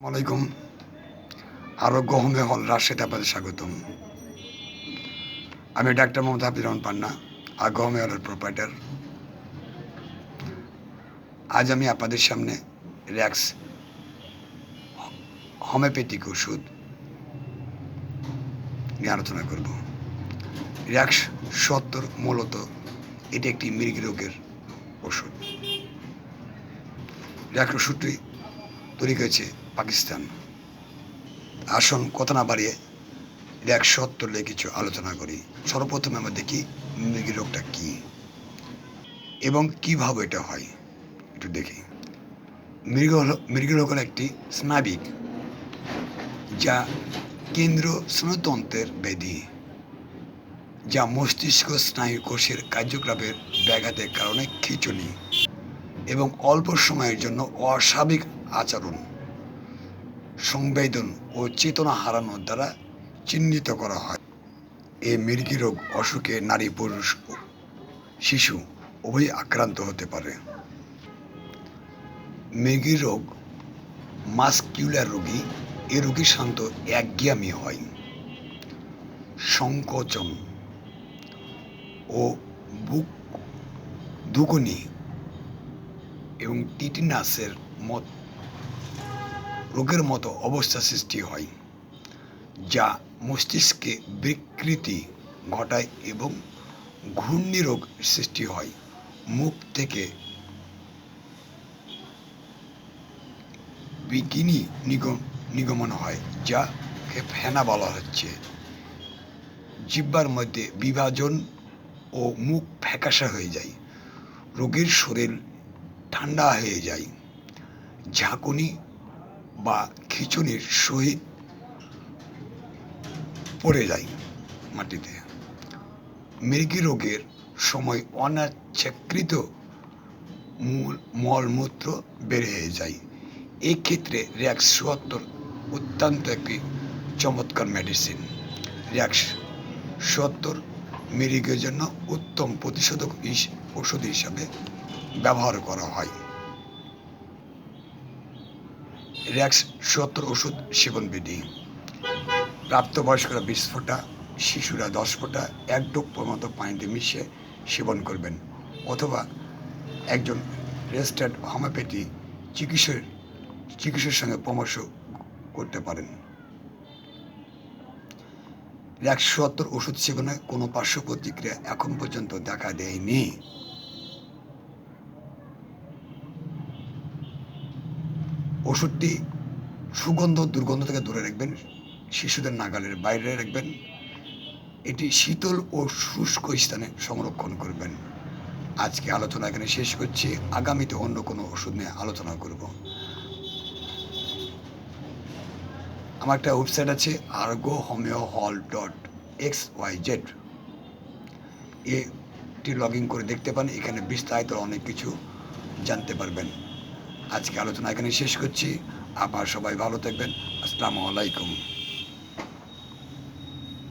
আলাইকুম আরোগ্য হোমে হল রাজশাহীতে আপনাদের স্বাগতম। আমি ডাক্তার মোহাম্মদ হাফিজ রহমান পান্না আগ্রহ হোমে হলের প্রোপাইটার আজ আমি আপনাদের সামনে র্যাক্স হোমিওপ্যাথিক ওষুধ নিয়ে আলোচনা করব। র্যাক্স সত্তর মূলত এটি একটি মৃগী রোগের ওষুধ। র্যাক্স ওষুধটি তৈরি হয়েছে পাকিস্তান। আসুন কথা না বাড়িয়ে এক সত্তর নিয়ে কিছু আলোচনা করি। সর্বপ্রথমে আমরা দেখি মৃগী রোগটা কী এবং কীভাবে এটা হয়, একটু দেখি। মৃগ মৃগী রোগ হলো একটি স্নাবিক, যা কেন্দ্র স্নায়ুতন্ত্রের ব্যাধি, যা মস্তিষ্ক স্নায়ু কোষের কার্যকলাপের ব্যাঘাতের কারণে খিঁচুনি এবং অল্প সময়ের জন্য অস্বাভাবিক আচরণ। সংবেদন ও চেতনা হারানোর দ্বারা চিহ্নিত করা হয়। এই মৃগী রোগ অসুখে নারী, পুরুষ শিশু উভয়ই আক্রান্ত হতে পারে। মৃগী রোগ, মাস্কিউলার রোগী, এ রোগী শান্ত একজ্ঞামী হয়। সংকোচন ও বুক দুগুনি এবং টিটিনাসের মত রোগের মতো অবস্থা সৃষ্টি হয়, যা মস্তিষ্কে বিকৃতি ঘটায় এবং ঘূর্ণি রোগ সৃষ্টি হয়। মুখ থেকে বিকিনি নিগম, নিগমন হয়, যাকে ফেনা বলা হচ্ছে। জিব্বার মধ্যে বিভাজন ও মুখ ফ্যাকাশা হয়ে যায়। রোগীর শরীর ঠান্ডা হয়ে যায়। ঝাঁকুনি বা খিচুনির সহিত পড়ে যায় মাটিতে। মৃগী রোগের সময় অনাচ্ছাকৃত মূল মলমূত্র বেড়ে হয়ে যায়। এক্ষেত্রে র্যাক্স সুয়াত্তর অত্যন্ত একটি চমৎকার মেডিসিন র্যাক্স সুয়াত্তর মৃগের জন্য উত্তম প্রতিষেধক ওষুধ হিসাবে ব্যবহার করা হয়। র্যাক্স সত্তর ওষুধ সেবন বিধি। প্রাপ্তবয়স্করা বিশ ফোঁটা, শিশুরা দশ ফোঁটা, এক ডোপ মতো পানিতে মিশিয়ে সেবন করবেন। অথবা একজন রেজিস্টার্ড হোমিওপ্যাথি চিকিৎসক চিকিৎসার সঙ্গে পরামর্শ করতে পারেন। র্যাক্স সত্তর ওষুধ সেবনে কোনো পার্শ্ব প্রতিক্রিয়া এখন পর্যন্ত দেখা দেয়নি। ওষুধটি সুগন্ধ, দুর্গন্ধ থেকে দূরে রাখবেন, শিশুদের নাগালের বাইরে রাখবেন। এটি শীতল ও শুষ্ক স্থানে সংরক্ষণ করবেন। আজকে আলোচনা এখানে শেষ করছি। আগামীতে অন্য কোনো ওষুধ নিয়ে আলোচনা করব। আমার একটা ওয়েবসাইট আছে Argo homeo hall dot X Y Z এটি লগ ইন করে দেখতে পান। এখানে বিস্তারিত অনেক কিছু জানতে পারবেন। আজকে আলোচনা এখানে শেষ করছি। আবার সবাই ভালো থাকবেন। আসসালামু আলাইকুম।